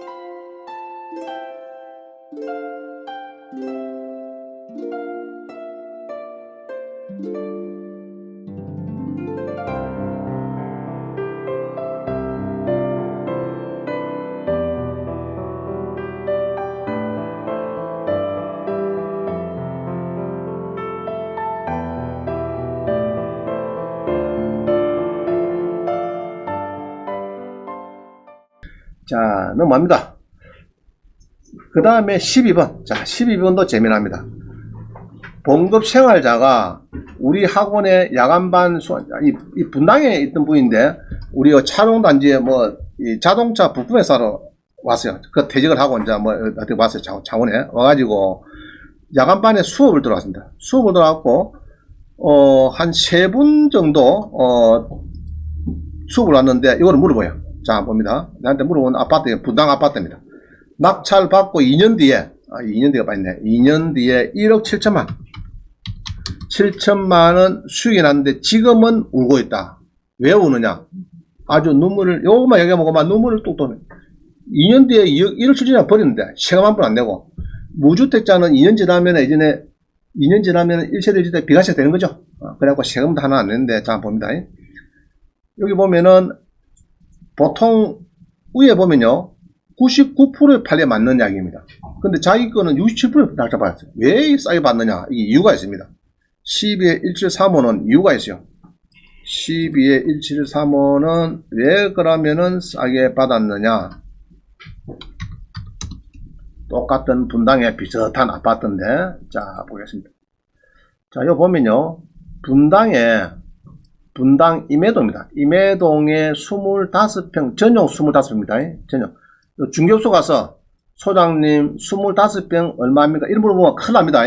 thank you. 자, 넘어갑니다. 그 다음에 12번. 자, 12번도 재미납니다. 봉급 생활자가 우리 학원의 야간반 수업, 이, 이 분당에 있던 분인데, 우리 차종단지에 뭐, 이 자동차 부품에 사러 왔어요. 그 퇴직을 하고 이제 뭐, 어떻게 왔어요. 차- 차원에. 와가지고, 야간반에 수업을 들어왔습니다. 수업을 들어왔고, 어, 한 세 분 정도, 어, 수업을 왔는데, 이거를 물어봐요. 자, 봅니다. 나한테 물어본 아파트, 분당 아파트입니다. 낙찰 받고 2년 뒤에, 아, 2년 뒤가 빠있네. 2년 뒤에 1억 7천만. 7천만 원 수익이 났는데 지금은 울고 있다. 왜 우느냐? 아주 눈물을, 요것만 얘기하면 눈물을 뚝 도네. 2년 뒤에 2억, 1억 7천만 버리는데 세금 한 푼 안 내고 무주택자는 2년 지나면 예전에 2년 지나면 1세대 주택 비과세 되는 거죠. 어, 그래갖고 세금도 하나 안 내는데 자 봅니다. 여기 보면은 보통 위에 보면요 99%의 판례 맞는 약입니다. 근데 자기 거는 67%의 날짜 받았어요. 왜 싸게 받느냐? 이 이유가 있습니다. 12의 1735는 이유가 있어요. 12의 1735는 왜 그러면은 싸게 받았느냐? 똑같은 분당의 비슷한 아파트인데, 자, 보겠습니다. 자, 여기 보면요. 분당에, 분당 임해동입니다. 임해동에 25평, 전용 25평입니다. 전용. 요 중교수 가서, 소장님 25평 얼마입니까? 이런 물어보면 큰일 납니다.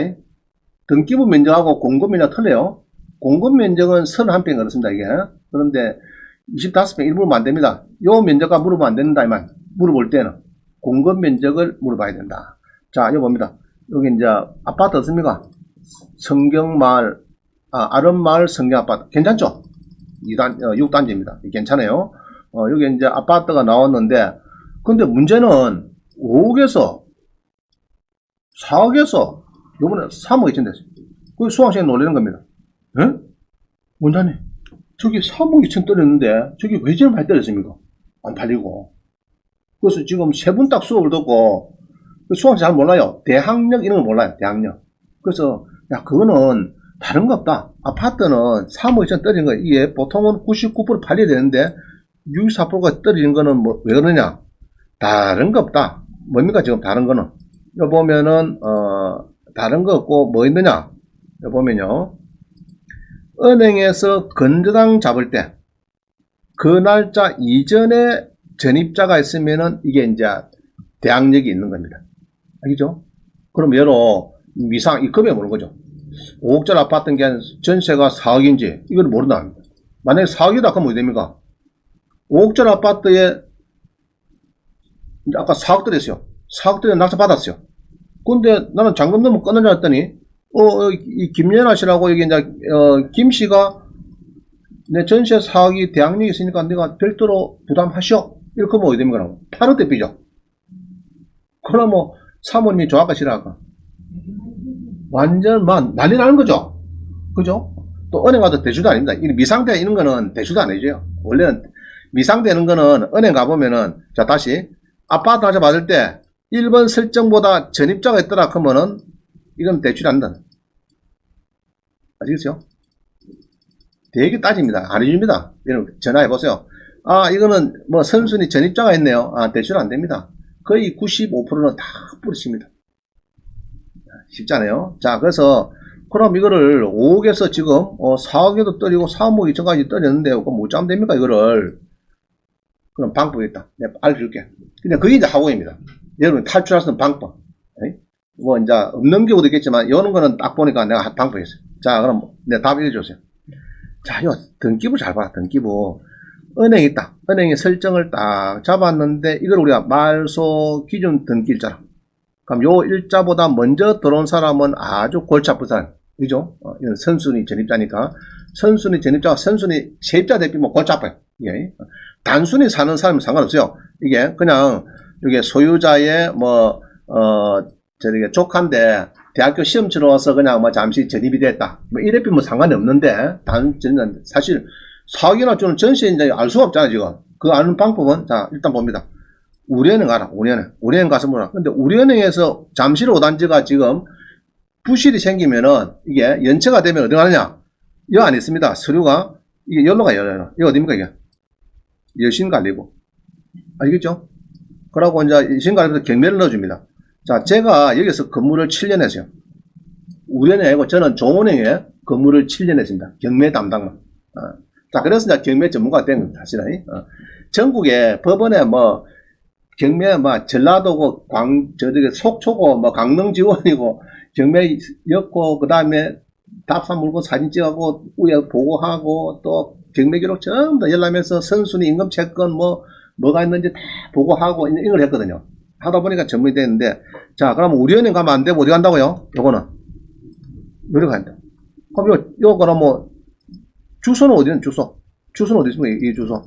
등기부 면적하고 공급 면적 틀려요. 공급 면적은 31평 그렇습니다, 이게. 그런데 25평 일부러 안 됩니다. 요 면적과 물어보면 안 된다, 이만. 물어볼 때는. 공급 면적을 물어봐야 된다. 자, 여기 봅니다. 여기 이제 아파트 없습니까? 성경마을, 아, 아름마을 성경아파트. 괜찮죠? 2단, 어, 6단지입니다. 괜찮아요. 어, 여기 이제 아파트가 나왔는데, 근데 문제는 5억에서 4억에서 요번에 3억 2천 됐어요. 그 수강생이 놀라는 겁니다. 예? 원장님, 저기 3억 2천 떨었는데, 저기 왜 저렇게 많이 떨어집니까? 안 팔리고. 그래서 지금 세 분 딱 수업을 듣고, 그 수강생 잘 몰라요. 대학력 이런 걸 몰라요. 대학력. 그래서, 야, 그거는 다른 거 없다. 아파트는 3억 2천 떨어진 거, 이게 보통은 99% 팔려야 되는데, 64%가 떨어진 거는 뭐, 왜 그러냐? 다른 거 없다. 뭡니까, 지금 다른 거는? 여기 보면은, 어, 다른 거 없고, 뭐 있느냐? 여기 보면요. 은행에서 건저당 잡을 때, 그 날짜 이전에 전입자가 있으면은 이게 이제 대항력이 있는 겁니다. 알겠죠? 그럼 예로 미상, 이 금액 모르는 거죠. 5억짜리 아파트인 게 전세가 4억인지 이걸 모른다. 만약에 4억이다 그러면 어떻게 됩니까? 5억짜리 아파트에 아까 4억 들였어요. 4억 들여 낙찰 받았어요. 근데 나는 잔금 넣으면 끊어져 했더니 어, 어, 이 김연아 씨라고 여기 이제 어, 김 씨가 내 전세 4억이 대항력이 있으니까 내가 별도로 부담하시오. 이렇게 하면 어디 됩니까? 8억 대 삐죠. 그럼 뭐 사모님이 좋아할까 싫어할까? 완전 막 난리 나는 거죠. 그죠? 또 은행 가도 대출도 아닙니다. 이 미상대 이런 거는 대출도 안 해줘요. 원래는 미상되는 거는 은행 가보면은 자 다시 아파트 하자 받을 때 1번 설정보다 전입자가 있더라 그러면은 이건 대출이 안 된다. 아시겠죠? 되게 따집니다. 안 해줍니다. 여러분 전화해 보세요. 아 이거는 뭐 선순위 전입자가 있네요. 아 대출 안 됩니다. 거의 95%는 다 뿌리십니다. 쉽잖아요. 자 그래서 그럼 이거를 5억에서 지금 어, 4억에도 떨리고 3억 2천까지 떨렸는데 그럼 못 잡으면 됩니까 이거를 그럼 방법이 있다. 내가 알려줄게. 그냥 그게 이제 학원입니다. 여러분 탈출할 수 있는 방법. 에이? 뭐 이제 없는 경우도 있겠지만 이런 거는 딱 보니까 내가 한 방법이 있어요. 자 그럼 내가 답 읽어주세요. 자, 요 등기부 잘 봐. 등기부. 은행이 있다. 은행이 설정을 딱 잡았는데 이걸 우리가 말소 기준 등기 일자라. 그럼 요 일자보다 먼저 들어온 사람은 아주 골치 아픈 사람. 그죠? 어, 선순위 전입자니까. 선순위 전입자가 선순위 세입자 대비 뭐 골치 아파요. 이게. 단순히 사는 사람은 상관없어요. 이게 그냥 이게 소유자의 뭐, 어, 저기 조카인데 대학교 시험 치러 와서 그냥 뭐 잠시 전입이 됐다. 뭐 이래피 뭐 상관이 없는데, 단, 사실 사기나 주는 이제 알 수가 없잖아, 지금. 그 아는 방법은, 자, 일단 봅니다. 우리은행 가라, 우리은행. 우리은행 가서 뭐라. 근데 우리은행에서 잠실 5단지가 지금 부실이 생기면은 이게 연체가 되면 어디 가느냐? 여기 안 있습니다. 서류가 이게 연로가 열려요. 이거 어딥니까 이게? 여신관리부. 알겠죠? 그러고 이제 여신관리부에서 경매를 넣어줍니다. 자, 제가 여기서 근무를 7년 했어요. 우리은행 아니고 저는 종은행에 근무를 7년 했습니다. 경매 담당만. 어. 자, 그래서 이제 경매 전문가가 된 겁니다. 사실은. 어. 전국에 법원에 뭐 경매 뭐 전라도고 광 저기 속초고 뭐 강릉 지원이고 경매 였고 그다음에 답사 물고 사진 찍하고 위에 보고하고 또 경매 기록 전부 다 열람해서 선순위 임금 채권 뭐 뭐가 있는지 다 보고하고 이런 걸 했거든요. 하다 보니까 전문이 됐는데 자 그러면 우리 은행 가면 안 되고 어디 간다고요? 요거는 여기 간다. 그럼 요, 요 그럼 뭐 주소는 어디는 주소? 주소는 어디 있습니까? 이, 이 주소.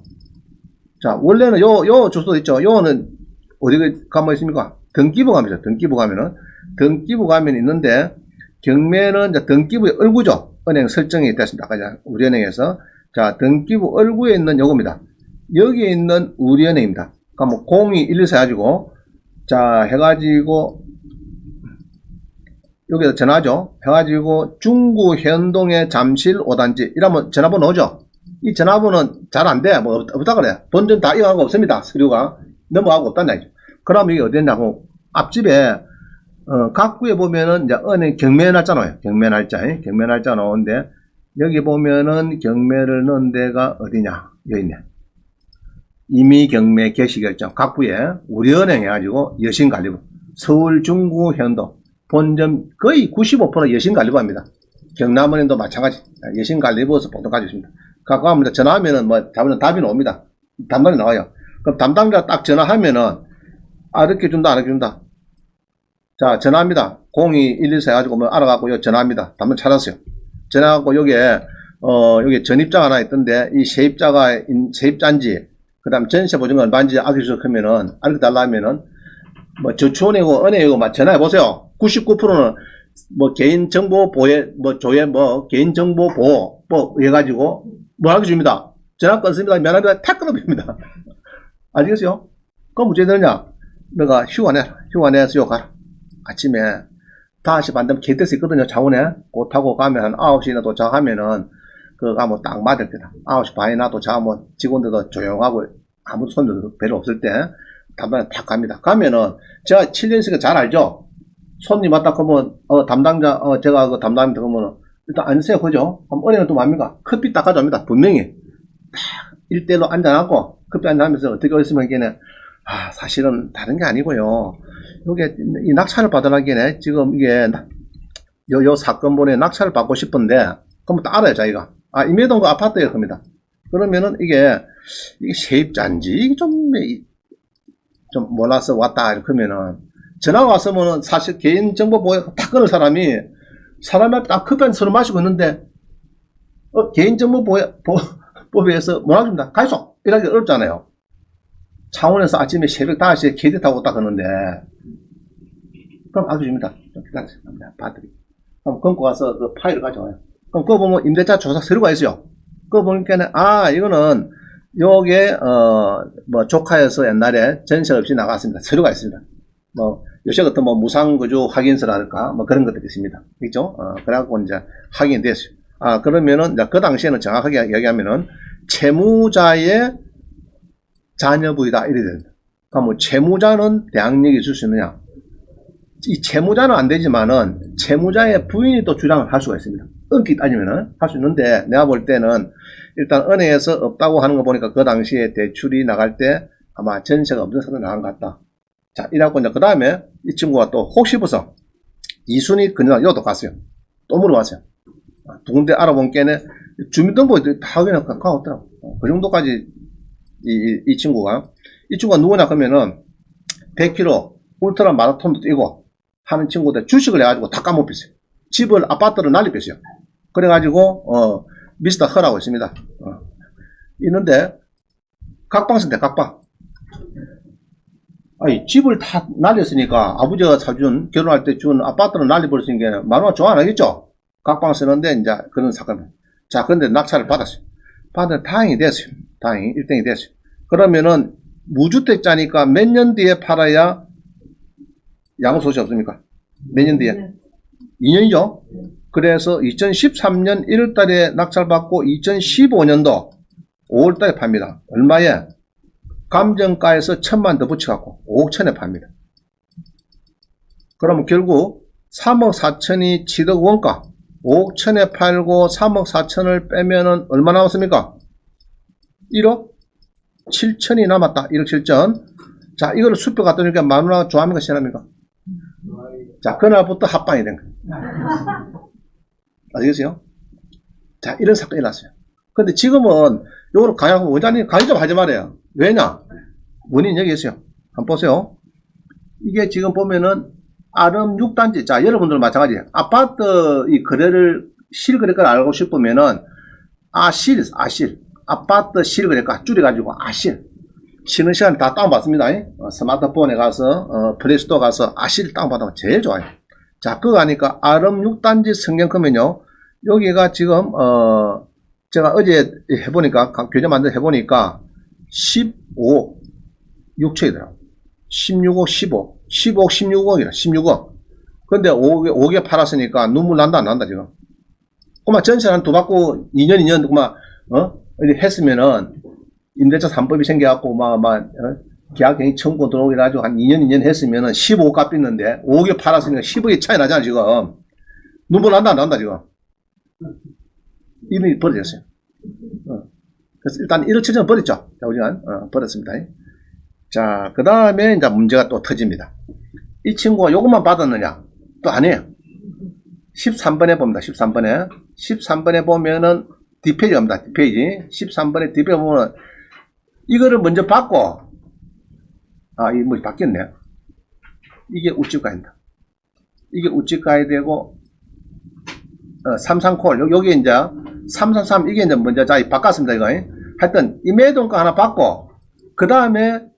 자 원래는 요 요 주소 있죠. 요는 어디 가면 있습니까? 등기부 가면 있죠. 등기부 가면은 등기부 가면 있는데 경매는 이제 등기부의 얼구죠. 은행 설정이 됐습니다. 아까 우리은행에서 자 등기부 얼구에 있는 요겁니다. 여기에 있는 우리은행입니다. 그러니까 뭐 0214 해가지고 자 해가지고 여기다 전화죠. 해가지고 중구 현동의 잠실 5단지 이러면 전화번호 오죠. 이 전화번호는 잘 안 돼. 뭐 없- 없다 그래. 본전 다 이어가고 없습니다. 서류가 넘어가고 없다는 얘기죠. 그럼 이게 어디냐고 앞집에 어, 각구에 보면은 이제 은행 경매 날짜 나와요. 경매 날짜, 예? 경매 날짜 나오는데 여기 보면은 경매를 넣은 데가 어디냐? 여기 있네. 이미 경매 개시 결정 각구에 우리은행 해가지고 여신관리부 서울 중구 현도 본점 거의 95% 여신관리부입니다. 경남은행도 마찬가지 여신관리부에서 보통 가지고 있습니다. 갖고 가면 전화하면은 뭐 답은 답이 나옵니다. 담당이 나와요. 그럼 담당자 딱 전화하면은 아 이렇게 준다 안 이렇게 준다. 자 전화합니다. 0214 해가지고 뭐 알아갖고 요 전화합니다. 한번 찾았어요. 전화하고 여기에 어 여기 전입자가 하나 있던데 이 세입자가 인- 세입자인지 그 다음 전세 보증금 얼마인지 알려주서 하면은 알려 달라면은 뭐 저축은행이고 은행이고 막 전화해 보세요. 99%는 뭐 개인 정보 보호 뭐 조회 뭐 개인 정보 보호 뭐 해가지고 뭐 하게 줍니다. 전화 끊습니다. 미안합니다. 탁 끊어버립니다. 알겠어요? 그럼 어떻게 되느냐? 너가 내서 요 가라. 아침에 5시 반 되면 개떼스 있거든요. 자원에. 그거 타고 가면 한 9시나 도착하면은 그거 가면 딱 맞을 때다. 9시 반이나 도착하면 직원들도 조용하고 아무 손님도 별로 없을 때 담당에 탁 갑니다. 가면은 제가 7년씩은 잘 알죠? 손님 왔다 그러면 어, 담당자 어, 제가 그 담당자 그러면 일단 앉으세요 그죠? 그럼 은행은 또 뭡니까? 커피 닦아줍니다. 분명히 딱 1대1로 앉아갖고 한잔하면서 어떻게 했으면 이게는 아 사실은 다른 게 아니고요. 요게 이 낙찰을 받으라기에 지금 이게 나- 요, 요 사건본에 낙찰을 받고 싶은데 그럼 또 알아요 자기가 아 임해동 그 아파트에 겁니다. 그러면은 이게 이게 세입자인지 이게 좀, 이- 좀 몰라서 왔다 이렇게 하면은 전화가 왔으면은 사실 개인 정보 보호에 탁 끊을 사람이 사람이 딱 커피 한 서로 마시고 있는데 어, 개인 정보 보호, 보호, 뭐라 합니다. 가이소! 이러기 어렵잖아요. 창원에서 아침에 새벽 5시에 KD 타고 딱 가는데 그럼 알려줍니다. 좀 기다리세요. 봐드릴게요. 그럼 끊고 가서 그 파일을 가져와요. 그럼 그거 보면 임대차 조사 서류가 있어요. 그거 보니까 아 이거는 요게 어 뭐 조카여서 옛날에 전세 없이 나갔습니다. 서류가 있습니다. 뭐 요새 같은 뭐 무상거주 확인서랄까 뭐 그런 것들이 있습니다. 있죠? 어, 그래갖고 이제 확인이 됐어요. 아 그러면은 그 당시에는 정확하게 얘기하면은 채무자의 자녀부이다 이래 됩니다. 그러니까 뭐 채무자는 대항력이 있을 수 있느냐? 이 채무자는 안 되지만은 채무자의 부인이 또 주장을 할 수가 있습니다. 엄기 따지면은 할 수 있는데 내가 볼 때는 일단 은행에서 없다고 하는 거 보니까 그 당시에 대출이 나갈 때 아마 전세가 없는 사람이 나간 것 같다. 자, 이라고 이제 그 다음에 이 친구가 또 혹시 벌써 이순이 그냥 여도 갔어요. 또 물어봤어요. 아, 두 군데 알아본 게는 주민등록이 다 확인하고 가까웠더라고. 어, 그 정도까지 이, 이, 이 친구가 이 친구가 누구냐 그러면은 100km 울트라 마라톤도 뛰고 하는 친구들 주식을 해가지고 다 까먹혔어요. 집을 아파트를 난립했어요. 그래가지고 어 미스터 허라고 있습니다. 어. 있는데 각방 쓴대 각방. 아니, 집을 다 날렸으니까 아버지가 사준, 결혼할 때 준 아파트를 날려버렸으니까 마누라 좋아 안 하겠죠? 각방 쓰는데 이제 그런 사건. 자, 근데 낙찰을 받았어요. 받아 다행히 됐어요. 다행히 1등이 됐어요. 그러면은 무주택자니까 몇 년 뒤에 팔아야 양소시 없습니까? 몇 년 뒤에? 2년이죠? 그래서 2013년 1월 달에 낙찰받고 2015년도 5월 달에 팝니다. 얼마에? 감정가에서 천만 더 붙여갖고 5억 천에 팝니다. 그러면 결국 3억 4천이 취득 원가 5억 천에 팔고 3억 4천을 빼면은 얼마 남았습니까? 1억 7천이 남았다. 1억 7천. 자, 이거를 수표 갖다 주니까 마누라가 좋아합니까? 싫어합니까? 자, 그날부터 합방이 된 거예요. 아시겠어요? 자, 이런 사건이 났어요. 근데 지금은 요거를 강양 원장님 강의 좀 하지 말아요. 왜냐? 원인 여기 있어요. 한번 보세요. 이게 지금 보면은 아름 6단지. 자, 여러분들 마찬가지. 아파트 이 거래를 실거래가를 알고 싶으면은 아실, 아실. 아파트 실거래가 줄여가지고 아실. 쉬는 시간에 다 다운받습니다. 어, 스마트폰에 가서, 어, 플레이스토어 가서 아실 다운받으면 제일 좋아요. 자, 그거 하니까 아름 6단지 성경크면요. 여기가 지금, 어, 제가 어제 해보니까, 가- 교재 만들 해보니까 15, 6천이더라고. 16억, 15. 15억, 16억이라, 16억. 근데 5개, 5개 팔았으니까 눈물 난다, 안 난다, 지금. 그만 전세 한두 받고 2년, 2년, 그만, 어? 했으면은, 임대차 3법이 생겨갖고, 막, 막, 어? 계약갱이 청구 들어오게 해가지고 한 2년, 2년 했으면은 15억 값있는데 5개 팔았으니까 10억이 차이 나잖아, 지금. 눈물 난다, 안 난다, 지금. 이미 버려졌어요. 어. 그래서 일단 1억 7천 버렸죠. 자, 우리가, 어, 버렸습니다. 자, 그 다음에 이제 문제가 또 터집니다. 이 친구가 요것만 받았느냐? 또 아니에요. 13번에 봅니다. 13번에. 13번에 보면은 뒷페이지 갑니다. 뒷페이지. 13번에 뒷페이지 보면 이거를 먼저 받고 아, 이뭐 바뀌었네. 이게 우측 가입니다. 이게 우측 가야 되고 어, 삼삼콜 요- 요게 이제 333 이게 이제 먼저 자 바꿨습니다 이거 하여튼 이 매도가 하나 받고 그 다음에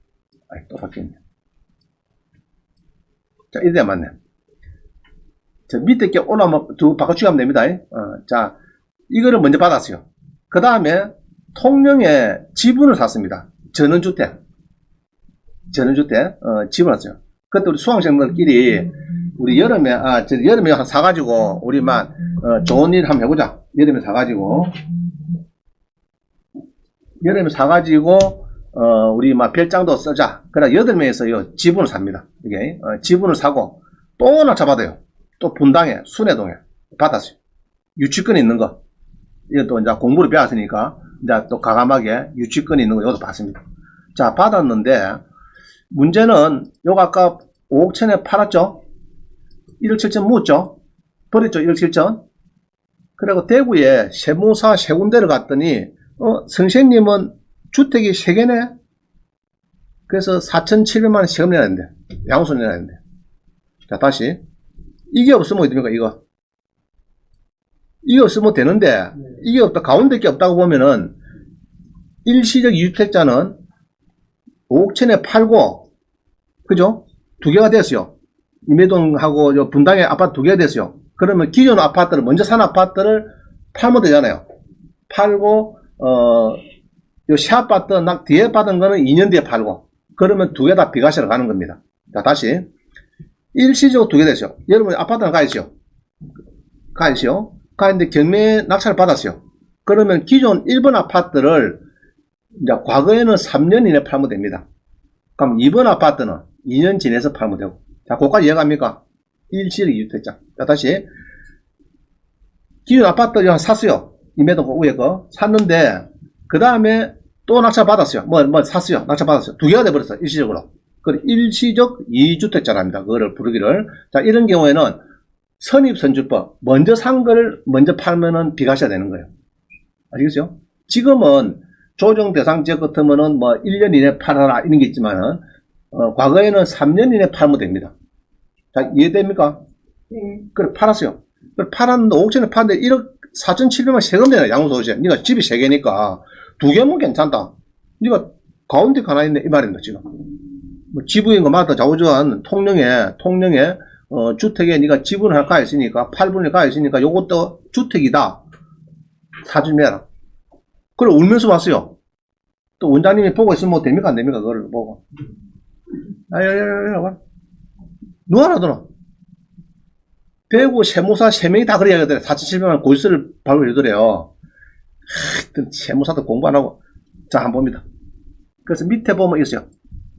아이 또 바뀌었네. 자 이래 맞네. 저 밑에 게 올라오면 두 바꿔주면 됩니다. 어, 자 이거를 먼저 받았어요. 그 다음에 통영에 지분을 샀습니다. 전원주택. 전원주택 어, 지분을 샀어요. 그때 우리 수강생들끼리 우리 여름에 아 저 여름에 한 사가지고 우리만 어, 좋은 일 한번 해보자. 여름에 사가지고. 여름에 사가지고 어, 우리 막 별장도 쓰자. 그래 여덟 명에서 요 지분을 삽니다. 이게 어, 지분을 사고 또 낙찰받아요. 또 분당에 순회동에 받았어요. 유치권이 있는 거. 이것도 이제 공부를 배웠으니까 이제 또 가감하게 유치권이 있는 거 이것도 받습니다. 자 받았는데 문제는 요거 아까 5억 천에 팔았죠? 1억 7천 묻죠? 버렸죠 1억 7천? 그리고 대구에 세무사 세 군데를 갔더니 어 선생님은 주택이 세 개네. 그래서 4,700만 원 세금 내야 되는데 양수 내야 되는데 자 다시. 이게 없으면 어떻게 됩니까 이거? 이게 없으면 되는데 이게 없다 가운데 게 없다고 보면은 일시적 이주택자는 5억 천에 팔고 그죠? 두 개가 됐어요. 임해동하고 요 분당에 아파트 두 개가 됐어요. 그러면 기존 아파트를 먼저 산 아파트를 팔면 되잖아요. 팔고 어 요새 아파트 낙 뒤에 받은 거는 2년 뒤에 팔고 그러면 두 개 다 비과세로 가는 겁니다. 자 다시. 일시적으로 두개 됐어요 여러분 아파트는 가야죠. 가야죠. 가는데 경매 낙찰을 받았어요. 그러면 기존 1번 아파트를 이제 과거에는 3년 이내 팔면 됩니다. 그럼 2번 아파트는 2년 지내서 팔면 되고. 자 거기까지 이해갑니까? 일시적 이주택자 자 다시. 기존 아파트 를 샀어요. 임해동 그 위에 거 샀는데 그 다음에 또 낙찰 받았어요. 뭐, 뭐 샀어요. 낙찰 받았어요. 두 개가 돼버렸어요 일시적으로. 그 일시적 이주택자랍니다 그거를 부르기를. 자 이런 경우에는 선입선주법 먼저 산 거를 먼저 팔면은 비과세가 되는 거예요. 아시겠죠 지금은 조정 대상 지역 같으면은 뭐 1년 이내 팔아라 이런 게 있지만은 어, 과거에는 3년 이내 팔면 됩니다. 자 이해됩니까? 네. 그래 팔았어요. 그래 팔았는데 5천에 팔는데 1억 4,700만 세금 내라 양도소득세. 네가 집이 세 개니까 두 개면 괜찮다. 네가 가운데 하나 있네 이 말입니다 지금. 뭐 지부인 것마다. 좌우지간 통령에 통령에 어, 주택에 네가 지분을 가 있으니까? 8분을 가 있으니까? 요것도 주택이다. 사진 내라. 그걸 울면서 왔어요. 또 원장님이 보고 있으면 뭐 됩니까? 안 됩니까? 그걸 보고. 아야야야야 누가 알아들어? 대구 세무사 세명이다 그래야 하거든 4,700만 고지서를 발급해주더래요 하여튼 세무사도 공부 안 하고 자 한번 봅니다 그래서 밑에 보면 있어요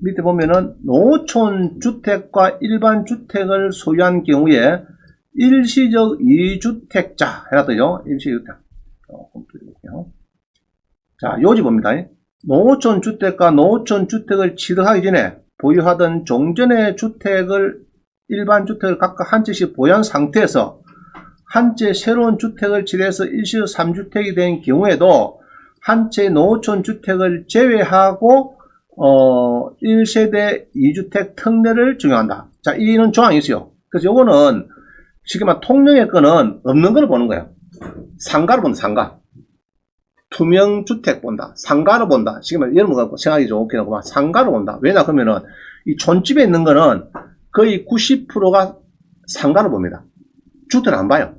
밑에 보면은 농어촌 주택과 일반 주택을 소유한 경우에 일시적 이주택자 해놨더요. 일시주택. 자, 요지 봅니다. 농어촌 주택과 농어촌 주택을 취득하기 전에 보유하던 종전의 주택을 일반 주택을 각각 한 채씩 보유한 상태에서 한 채 새로운 주택을 취득해서 일시적 3주택이 된 경우에도 한채 농어촌 주택을 제외하고 어, 1세대 2주택 특례를 적용한다. 자, 이는 조항이 있어요. 그래서 요거는 말해 통령의 건은 없는 걸 보는 거예요. 상가를 본다, 상가. 투명 주택 본다. 상가를 본다. 쉽게 말해 여러분 갖고 생각이 좋긴 하고 상가를 본다. 왜냐 그러면은 이 촌집에 있는 거는 거의 90%가 상가를 봅니다. 주택은 안 봐요.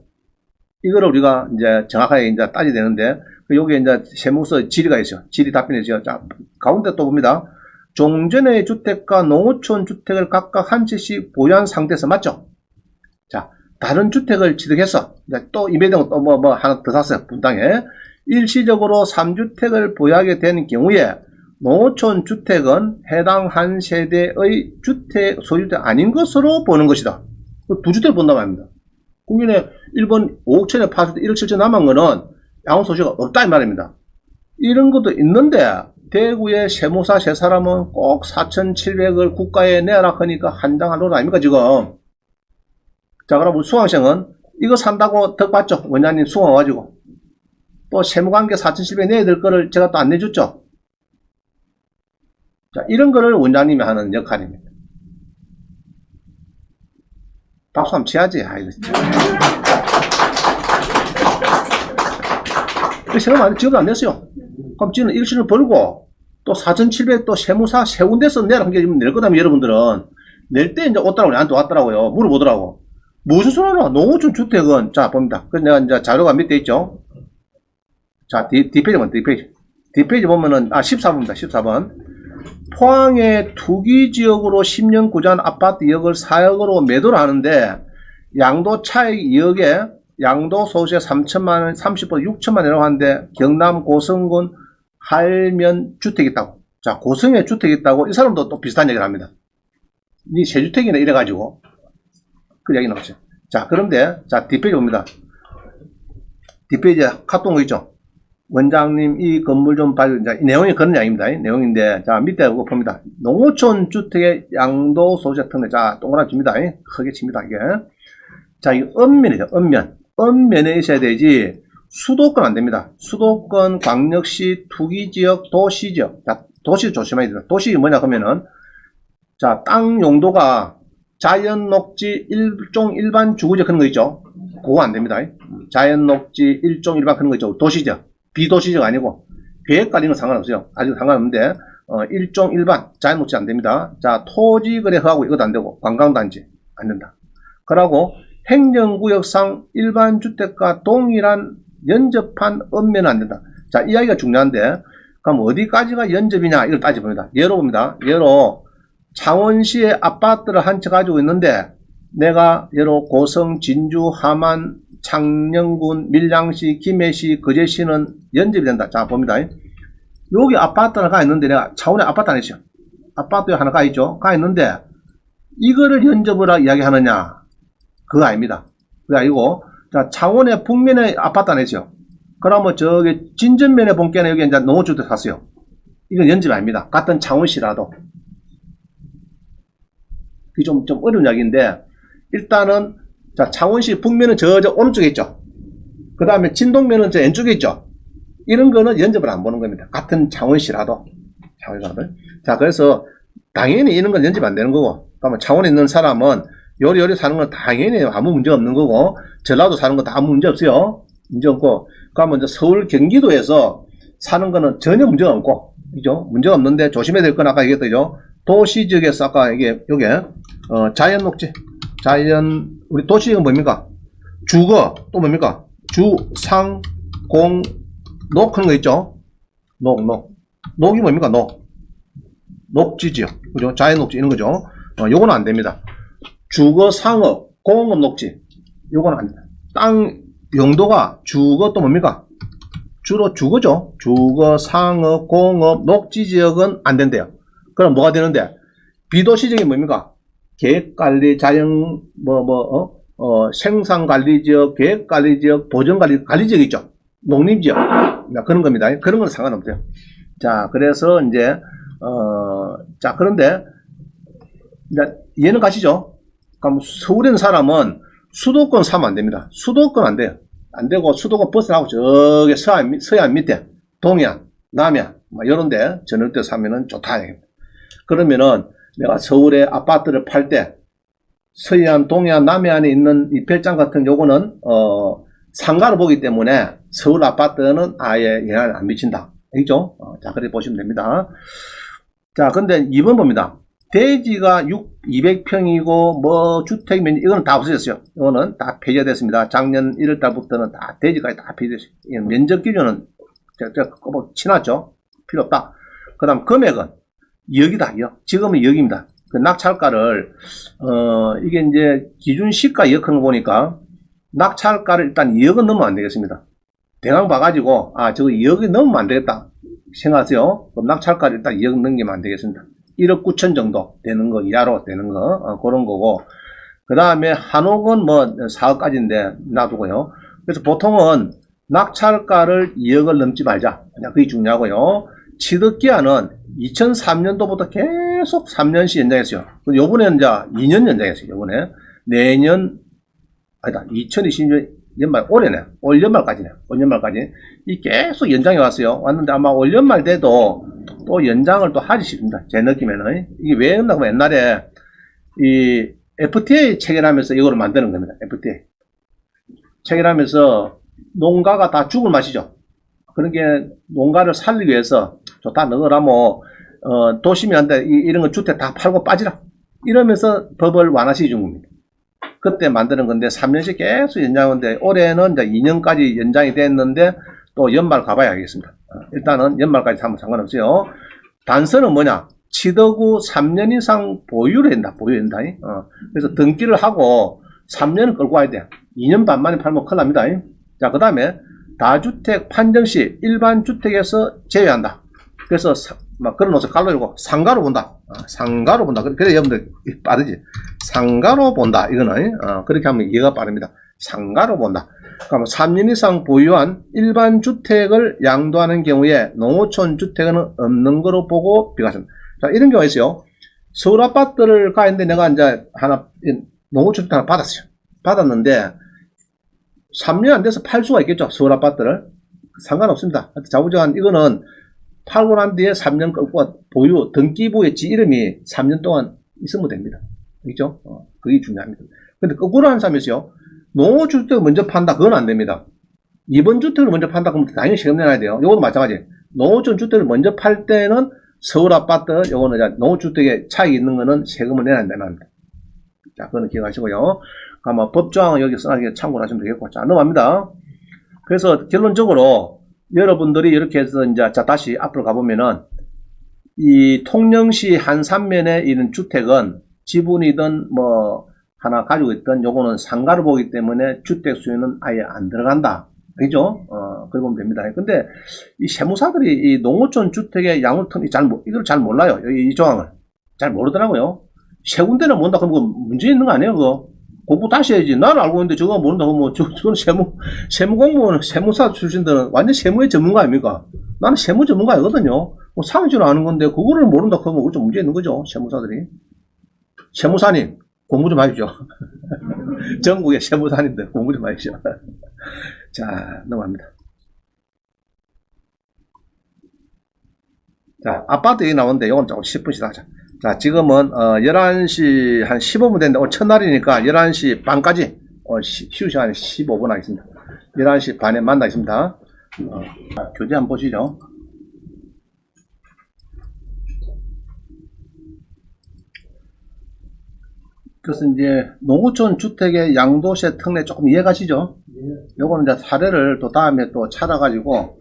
이거를 우리가 이제 정확하게 이제 따져야 되는데 그 여기에 이제 세무서 질의가 있어요. 질의 답변이 있어요. 자, 가운데 또 봅니다. 종전의 주택과 농어촌 주택을 각각 한 채씩 보유한 상태에서 맞죠? 자, 다른 주택을 취득해서 또 임대된 또뭐 뭐 하나 더 샀어요. 분당에 일시적으로 3주택을 보유하게 되는 경우에 농어촌 주택은 해당 한 세대의 주택 소유주택 아닌 것으로 보는 것이다. 그두 주택을 본단 말입니다. 국민의 1번 5억 천에 파실 때 1억 7천 남은 거는 양호 소지가 없다 이 말입니다. 이런 것도 있는데 대구의 세무사 세 사람은 꼭 4,700을 국가에 내라 하니까 한장한 돈 아닙니까 지금? 자 그럼 우리 수강생은 이거 산다고 덕 받죠? 원장님 수강 와가지고. 또 세무관계 4,700 내야 될 거를 제가 또 안 내줬죠? 자 이런 거를 원장님이 하는 역할입니다 박수 한번 쳐야지 아이고 세금 안, 지급도 안 냈어요. 그럼 지는 일시를 벌고 또 4,700 또 세무사 세 군데서 내라 한게 낼 거다면 여러분들은 낼 때 이제 왔더라고요. 나한테 왔더라고요. 물어보더라고. 무슨 소리나? 농어촌 주택은 자 봅니다. 그 내가 이제 자료가 밑에 있죠. 자, 뒤, 뒷페이지 보면 뒷페이지. 뒷페이지 보면은 아 14번입니다. 14번. 포항의 투기 지역으로 10년 구전 아파트 2억을 4억으로 매도를 하는데 양도 차익 2억에 양도 소재 3천만 원, 30% 6천만 원이라고 하는데 경남 고성군 할면 주택이 있다고. 자, 고성에 주택이 있다고 이 사람도 또 비슷한 얘기를 합니다. 니 세주택이나 이래가지고 그 얘기 나오죠. 자, 그런데 자 뒷페이지 봅니다. 뒷페이지에 카톡 거 있죠. 원장님 이 건물 좀. 이제 이 내용이 그런. 이 내용인데 자 밑에 봅니다. 농어촌 주택의 양도 소재 특례 자 동그라미 칩니다. 크게 칩니다 이게. 자, 이 엄면이죠. 엄면. 엄면에 있어야 되지 수도권 안 됩니다. 수도권, 광역시, 투기지역, 도시지역. 자, 도시 조심해야 됩니다. 도시 뭐냐 그러면은 자, 땅 용도가 자연 녹지 일종 일반 주거지역 그런 거 있죠. 그거 안 됩니다. 자연 녹지 일종 일반 그런 거 있죠. 도시지역. 비도시지역 아니고 계획까지는 상관없어요. 아직 상관없는데 어, 일종 일반 녹지 안 됩니다. 자, 토지 거래 허하고 이것도 안 되고 관광단지 안 된다. 그러고 행정구역상 일반 주택과 동일한 연접한 읍면은 안 된다. 자, 이야기가 중요한데, 그럼 어디까지가 연접이냐, 이걸 따져봅니다. 예로 봅니다. 예로, 창원시에 아파트를 한 채 가지고 있는데, 내가 예로 고성, 진주, 함안, 창녕군, 밀양시, 김해시, 거제시는 연접이 된다. 자, 봅니다. 여기 아파트 하나 가 있는데, 내가 창원에 아파트 있어요. 아파트에 하나 가 있죠. 가 있는데, 이거를 연접을 이야기하느냐, 그거 아닙니다. 그게 아니고, 자, 창원의 북면에 아파트 있어요. 그러면 저기 진전면에 본께는 여기 이제 농어주택 샀어요. 이건 연집 아닙니다. 같은 창원시라도. 그게 좀, 좀 어려운 이야기인데, 일단은, 자, 창원시 북면은 저, 저 오른쪽에 있죠. 그 다음에 진동면은 저 왼쪽에 있죠. 이런 거는 연접을 안 보는 겁니다. 같은 창원시라도. 창원시라도. 자, 그래서 당연히 이런 건 연집 안 되는 거고, 그러면 창원에 있는 사람은 요리요리 사는 건 당연히 아무 문제 없는 거고, 전라도 사는 건 다 아무 문제 없어요. 문제 없고, 그러면 이제 서울, 경기도에서 사는 거는 전혀 문제가 없고, 그죠? 문제가 없는데 조심해야 될 건 아까 얘기했더죠. 도시 지역에서 아까 이게 요게 어, 자연 녹지 자연 우리 도시 지역은 뭡니까? 주거 또 뭡니까? 주상공 녹 하는 거 있죠? 녹 녹. 녹이 뭡니까? 녹. 녹지 지역 그죠? 자연 녹지 이런 거죠. 어, 요거는 안 됩니다. 주거 상업 공업 녹지. 요거는 안 됩니다. 땅 용도가 주거 또 뭡니까? 주로 주거죠. 주거, 상업, 공업, 녹지 지역은 안 된대요. 그럼 뭐가 되는데? 비도시 지역이 뭡니까? 계획관리, 자연, 뭐, 뭐, 어? 어, 생산관리 지역, 계획관리 지역, 보전관리, 관리 지역 있죠? 농림지역. 그러니까 그런 겁니다. 그런 건 상관없어요. 자, 그래서 이제, 어, 자, 그런데, 이해는 가시죠? 그럼 있는 사람은 수도권 사면 안 됩니다. 수도권 안 돼요. 안 되고 수도권 버스하고 저기 서안, 밑- 서해안 밑에 동해안, 남해안 뭐 이런데 저녁 때 사면은 좋다. 그러면은 내가 서울에 아파트를 팔 때 서해안, 동해안, 남해안에 있는 이 별장 같은 요거는 어 상가로 보기 때문에 서울 아파트는 아예 영향을 안 미친다. 알겠죠? 어, 자, 그렇게 보시면 됩니다. 자, 근데 2번 봅니다. 대지가 6, 200평이고, 뭐, 주택 면적, 이거는 다 없어졌어요. 이거는 다 폐지가 됐습니다. 작년 1월 달부터는 다 대지까지 다 폐지됐어요. 이 면적 기준은, 제가, 제가 뭐, 치놨죠? 필요 없다. 그 다음, 금액은 2억이다, 2억. 지금은 2억입니다. 그 낙찰가를, 어, 이게 이제 기준 시가 2억 하는 거 보니까, 낙찰가를 일단 2억은 넘으면 안 되겠습니다. 대강 봐가지고, 아, 저거 2억이 넘으면 안 되겠다. 생각하세요. 그럼 낙찰가를 일단 2억 넘기면 안 되겠습니다. 1억 9천 정도 되는 거, 이하로 되는 거, 어, 그런 거고. 그 다음에 한옥은 뭐 4억까지인데 놔두고요. 그래서 보통은 낙찰가를 2억을 넘지 말자. 그냥 그게 중요하고요. 취득기한은 2003년도부터 계속 3년씩 연장했어요. 요번에 이제 2년 연장했어요. 요번에. 내년, 아니다. 2020년 연말, 올해네. 올 연말까지네. 올 연말까지. 이 계속 연장해 왔어요. 왔는데 아마 올 연말 돼도 또 연장을 또 하기 싶습니다. 제 느낌에는. 이게 왜 하면 옛날에 이 FTA 체결하면서 이거를 만드는 겁니다. FTA. 체결하면서 농가가 다 죽을 맛이죠. 그런 게 농가를 살리기 위해서 좋다 넣어라 뭐 어, 도시면한테 이런 거 주택 다 팔고 빠지라 이러면서 법을 완화시켜 준 겁니다. 그때 만드는 건데 3년씩 계속 연장하는데 올해는 이제 2년까지 연장이 됐는데 또 연말 가봐야 알겠습니다. 어, 일단은 연말까지 하면 상관없어요. 단서는 뭐냐? 취득 후 3년 이상 보유를 한다. 보유한다. 어, 그래서 등기를 하고 3년을 끌고 와야 돼. 2년 반 만에 팔면 큰일 납니다. 자, 그 다음에 다주택 판정 시 일반 주택에서 제외한다. 그래서 사- 막 그런 옷을 깔로이고 상가로 본다. 어, 상가로 본다. 그래, 여러분들 빠르지. 상가로 본다. 이거는 어, 그렇게 하면 이해가 빠릅니다. 상가로 본다. 그럼 3년 이상 보유한 일반 주택을 양도하는 경우에 농어촌 주택은 없는 거로 보고 비과합니다. 자, 이런 경우가 있어요. 서울 아파트를 가는데 내가 이제 하나 이 농어촌 주택 하나 받았어요. 받았는데 3년 안 돼서 팔 수가 있겠죠. 서울 아파트를. 상관없습니다. 자부지간 이거는 팔고 난 뒤에 3년 끌고 보유, 등기부에 지 이름이 3년 동안 있으면 됩니다. 그죠? 어, 그게 중요합니다. 근데 거꾸로 하는 사람이 있어요. 농어주택을 먼저 판다. 그건 안 됩니다. 2번 주택을 먼저 판다. 그러면 당연히 세금 내놔야 돼요. 이것도 마찬가지. 농어촌 주택을 먼저 팔 때는 서울 아파트, 요거는 농어주택에 차이 있는 거는 세금을 내야 된답니다. 자, 그거는 기억하시고요. 아마 법조항은 여기 써놔서 참고를 하시면 되겠고. 자, 넘어갑니다. 그래서 결론적으로 여러분들이 이렇게 해서 이제 자, 다시 앞으로 가보면은 이 통영시 한산면에 있는 주택은 지분이든 뭐 하나 가지고 있던 요거는 상가로 보기 때문에 주택 수요는 아예 안 들어간다. 그죠? 어, 그렇게 보면 됩니다. 근데 이 세무사들이 이 농어촌 주택의 양울턴이 잘, 모- 이걸 잘 몰라요. 이, 이 조항을. 잘 모르더라고요. 세 군데는. 그럼 그거 문제 있는 거 아니에요, 그거? 공부 다시 해야지. 나는 알고 있는데 저거 모른다. 그러면 뭐, 저, 저건 세무, 세무 공무원, 세무사 출신들은 완전 세무의 전문가 아닙니까? 나는 세무 전문가이거든요. 뭐 상식으로 아는 건데, 그거를 모른다. 그러면 그거 좀 문제 있는 거죠. 세무사들이. 세무사님, 공부 좀 하십시오. 전국의 세무사님들 공부 좀 하십시오. 자, 넘어갑니다. 자, 아파트 얘기 나오는데, 이건 조금 10분씩 하자. 자, 지금은, 어, 11시 한 15분 됐는데, 오늘 첫날이니까 11시 반까지, 어, 쉬, 쉬우 시간에 15분 하겠습니다. 11시 반에 만나겠습니다. 어, 자, 교재 한번 보시죠. 그래서 이제 농어촌 주택의 양도세 특례 조금 이해가시죠? 요거는 이제 사례를 또 다음에 또 찾아가지고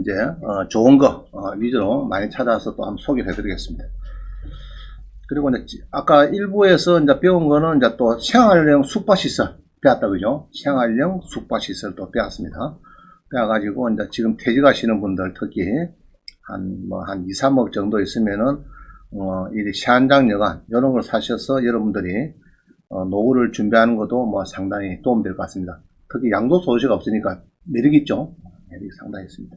이제 어, 좋은 거 어, 위주로 많이 찾아서 또 한번 소개를 해드리겠습니다. 그리고 이제 지- 아까 일부에서 이제 배운 거는 이제 또 생활형 숙박시설 배웠다 그죠? 생활형 숙박시설 또 배웠습니다. 배워가지고 이제 지금 퇴직하시는 분들 특히 한 뭐한 2, 3억 정도 있으면은 어, 이 시한장 여관 이런 걸 사셔서 여러분들이 어, 노후를 준비하는 것도 뭐 상당히 도움될 것 같습니다. 특히 양도소득세가 없으니까 매력 있죠? 매력이 상당히 있습니다.